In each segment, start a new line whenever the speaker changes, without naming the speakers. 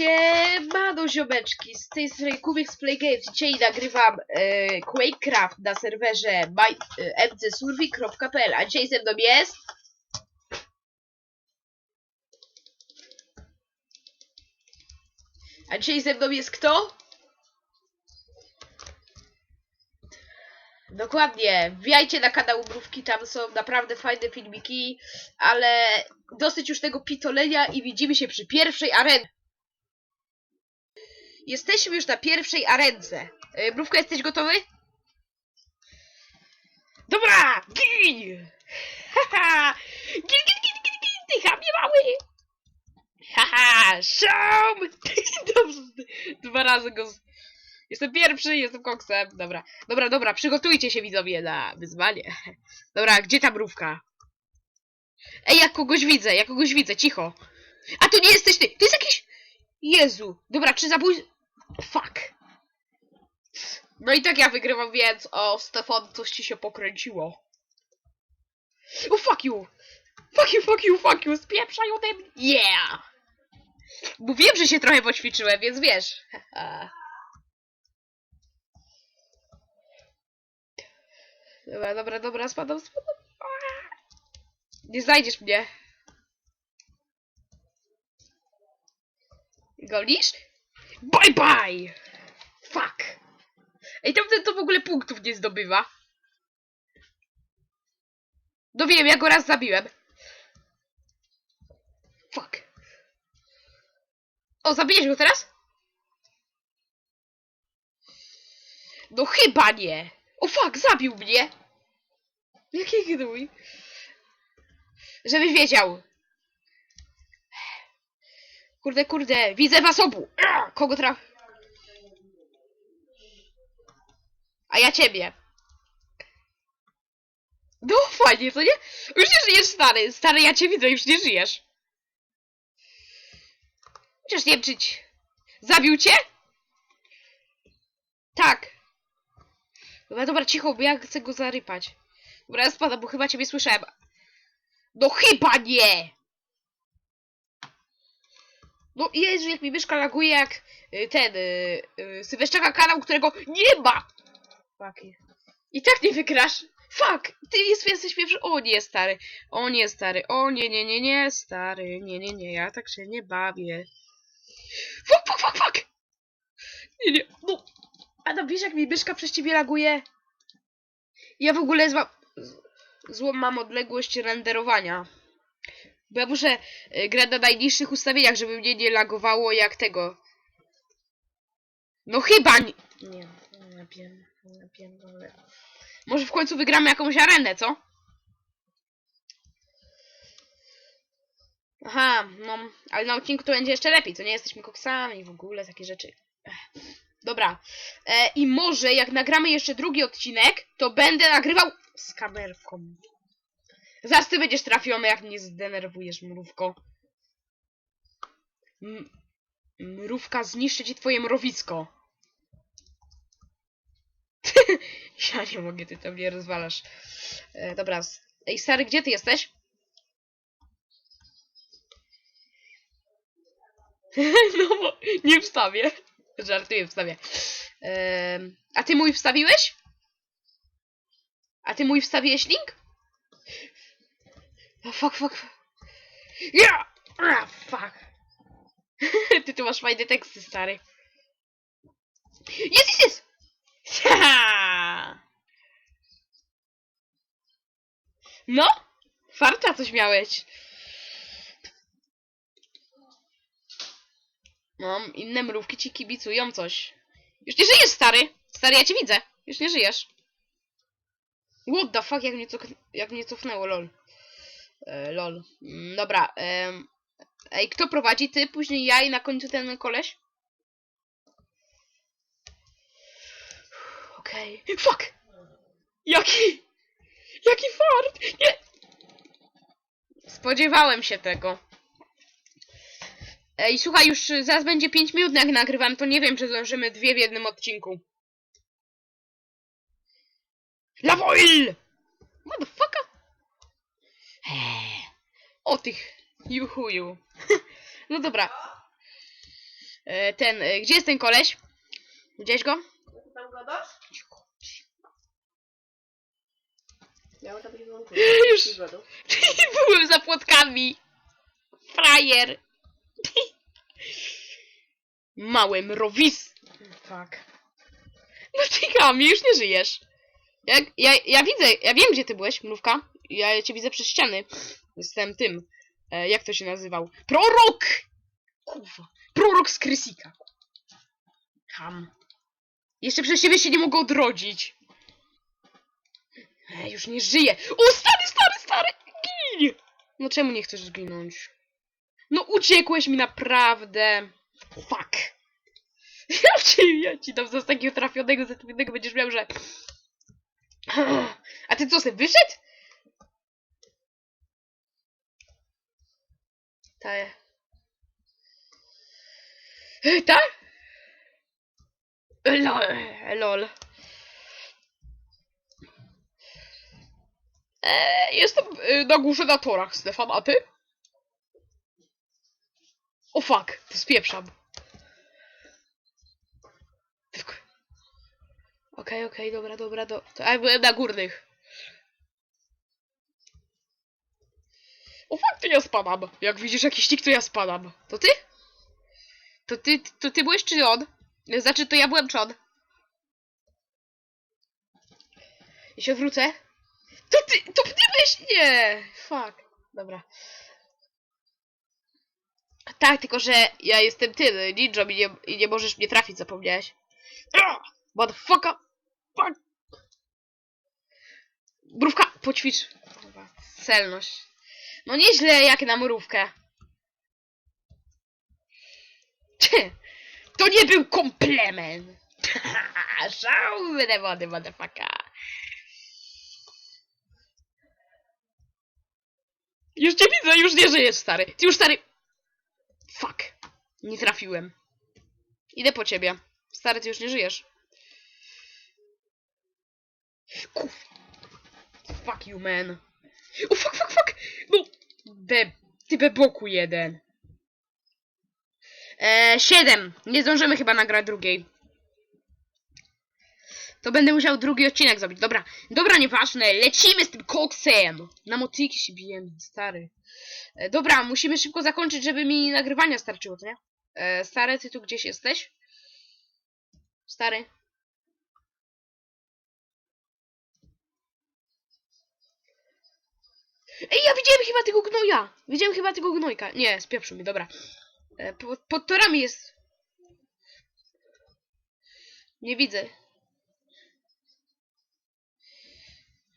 Siemano ziomeczki, z tej strony Kubik z Play Games. Dzisiaj nagrywam e, Quakecraft na serwerze my, e, mcsurvey.pl A dzisiaj ze mną jest... A dzisiaj ze mną jest kto? Dokładnie, wbijajcie na kanał Mrówki, tam są naprawdę fajne filmiki, ale dosyć już tego pitolenia i widzimy się przy pierwszej arenie. Jesteśmy już na pierwszej arence. Yy, Mrówka, jesteś gotowy? Dobra! Gin! Haha! Gin, gin, gin, gin, gin! Ty chamie mały! Haha! Szum! Dobrze, dwa razy go... z- Jestem pierwszy, jestem koksem. Dobra, dobra, dobra, przygotujcie się widzowie na wyzwanie. Dobra, gdzie ta mrówka? Ej, ja kogoś widzę, ja kogoś widzę, cicho. A to nie jesteś ty, to jest jakiś... Jezu, dobra, czy zabój... Fuck. No i tak ja wygrywam, więc o, Stefan, coś ci się pokręciło. Fuck you! Fuck you, fuck you, fuck you, spieprzaj ode mnie! Yeah! Mówiłem, że się trochę poćwiczyłem, więc wiesz. Dobra, dobra, dobra, spadam, spadam. Nie znajdziesz mnie. Golisz? Bye bye! Fuck! Ej, tamten to w ogóle punktów nie zdobywa. No wiem, ja go raz zabiłem. Fuck. O, zabijesz go teraz? No chyba nie. O fuck, zabił mnie. Jaki gnój. Żebyś wiedział. Kurde, kurde, widzę was obu. Kogo traf... A ja ciebie. No fajnie, co nie? Już nie żyjesz, stary. Stary, ja cię widzę, już nie żyjesz. Chociaż nie wiem, czy ci... Zabił cię? Tak. Dobra, dobra, cicho, bo ja chcę go zarypać. Dobra, ja bo chyba ciebie słyszałem. No chyba nie! No Jezu, jak mi myszka laguje jak y, ten, y, y, Sylweszczaka kanał, którego nie ma! Fuck. I tak nie wygrasz. Fuck! Ty jest, jesteś pierwszy. O nie, stary. O nie, stary. O nie, nie, nie, nie, stary. Nie, nie, nie, ja tak się nie bawię. Fuck, fuck, fuck, fuck! Nie, nie, no. A no wiesz, jak mi myszka przez ciebie laguje? Ja w ogóle zła... złą mam odległość renderowania. Bo ja muszę y, grać na najniższych ustawieniach, żeby mnie nie lagowało jak tego. No chyba nie... Nie, nie wiem, nie wiem, ale... Może w końcu wygramy jakąś arenę, co? Aha, no, ale na odcinku to będzie jeszcze lepiej, to nie jesteśmy koksami w ogóle, takie rzeczy. Ech. Dobra, e, i może jak nagramy jeszcze drugi odcinek, to będę nagrywał z kamerką. Zaraz ty będziesz trafiony, jak mnie zdenerwujesz, mrówko. M mrówka zniszczy ci twoje mrowisko. ja nie mogę, ty tam mnie rozwalasz. E, dobra. Ej, stary, gdzie ty jesteś? no bo nie wstawię. Żartuję, wstawię. Em, a ty mój wstawiłeś? A ty mój wstawiłeś link? Oh, fuck, fuck. Ja! Ah, fuck. ty tu masz fajne teksty, stary. Jest, jest, jest! No, farta coś miałeś. No, inne mrówki ci kibicują coś. Już nie żyjesz, stary! Stary, ja cię widzę. Już nie żyjesz. What the fuck, jak mnie, cofn- jak mnie cofnęło, lol. E, lol. Mm, dobra, Ej, kto prowadzi? Ty, później ja i na końcu ten koleś? Okej. Fuck! Jaki... Jaki fart! Nie! Spodziewałem się tego. Ej, słuchaj, już zaraz będzie 5 minut jak nagrywam, to nie wiem, czy zdążymy dwie w jednym odcinku. Lavoil! Motherfucker! Eee, O tych juchuju. No dobra. E, ten, e, gdzie jest ten koleś? Widziałeś go?
No ty tam gadasz? Miało to być.
Już. Byłem za płotkami. Frajer. Małe mrowis. Tak. No ty Kami, już nie żyjesz. Ja, ja, ja widzę, ja wiem gdzie ty byłeś, mrówka. Ja cię widzę przez ściany. Jestem tym. E, jak to się nazywał? Prorok! Kurwa. Prorok z Krysika. Ham. Jeszcze przez siebie się nie mogę odrodzić. E, już nie żyję. O, stary, stary, stary! Gin! No czemu nie chcesz zginąć? No uciekłeś mi naprawdę. Fuck. Ja ci, ja ci dam za takiego trafionego, za trafionego będziesz miał, że... A ty co, sobie wyszedł? Ta... Ta? Lol. Lol. Eee, jestem y, na górze na torach, Stefan, a ty? O fuck, to spieprzam. Okej, okej, dobra, dobra, do... To ja byłem na górnych. O fuck, to ja spadam. Jak widzisz jakiś nick, to ja spadam. To ty? To ty, to ty byłeś czy on? Znaczy, to ja byłem czy on? Ja się wrócę. To ty, to ty byłeś? Nie! Fuck. Dobra. Tak, tylko że ja jestem ty, ninja i nie, i nie możesz mnie trafić, zapomniałeś. Motherfucker! Fuck! Mrówka, poćwicz. Celność. No nieźle jak na mrówkę. To nie był komplement. Szałmy wody, motherfucker. Już cię widzę, już nie żyjesz, stary. Ty już, stary... Fuck. Nie trafiłem. Idę po ciebie. Stary, ty już nie żyjesz. Kuf. Fuck you, man. O, fuck, fuck, fuck. No. Be... Ty beboku jeden. Eee, siedem. Nie zdążymy chyba nagrać drugiej. To będę musiał drugi odcinek zrobić. Dobra, dobra, nieważne. Lecimy z tym koksem. Na motyki się bijemy, stary. E, dobra, musimy szybko zakończyć, żeby mi nagrywania starczyło, to nie? E, stary, ty tu gdzieś jesteś? Stary? Ej, ja widziałem chyba tego gnoja! Widziałem chyba tego gnojka. Nie, spieprzył mi, dobra. E, po, pod torami jest. Nie widzę.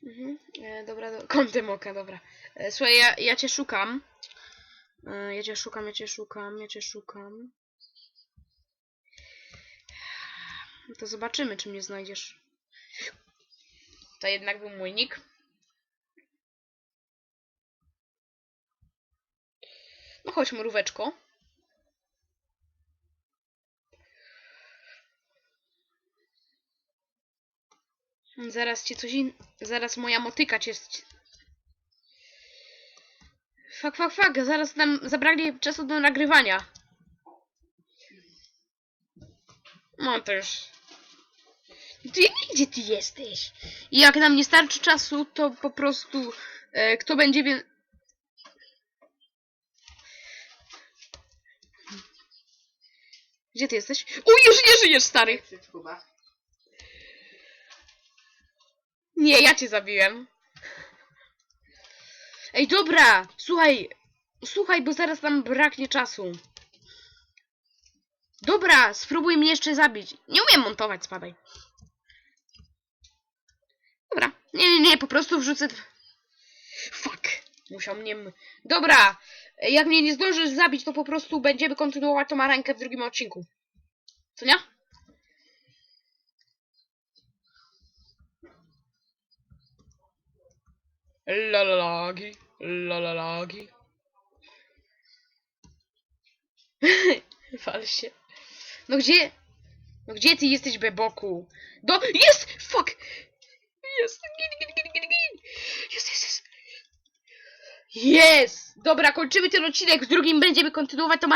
Mhm. E, dobra, do... kątem oka, dobra. E, słuchaj, ja, ja cię szukam. E, ja cię szukam, ja cię szukam, ja cię szukam. To zobaczymy, czy mnie znajdziesz. To jednak był mój nick. No chodź, mróweczko. Zaraz cię coś in... Zaraz moja motyka cię... Fuck, fuck, fuck, zaraz nam zabraknie czasu do nagrywania. No to już... Ty gdzie ty jesteś? I jak nam nie starczy czasu, to po prostu... E, kto będzie Gdzie ty jesteś? O, już nie żyjesz, stary! Nie, ja cię zabiłem. Ej, dobra, słuchaj. Słuchaj, bo zaraz nam braknie czasu. Dobra, spróbuj mnie jeszcze zabić. Nie umiem montować, spadaj. Dobra, nie, nie, nie, po prostu wrzucę... Musiał mnie... Dobra, jak mnie nie zdążysz zabić, to po prostu będziemy kontynuować tą arenkę w drugim odcinku. Co nie? Lalalagi, lalalagi. Wal się. No gdzie? No gdzie ty jesteś, beboku? Do... Jest! Fuck! Jest! Gin, gin. Jest, jest, jest! Dobra, kończymy ten odcinek, z drugim będziemy kontynuować tą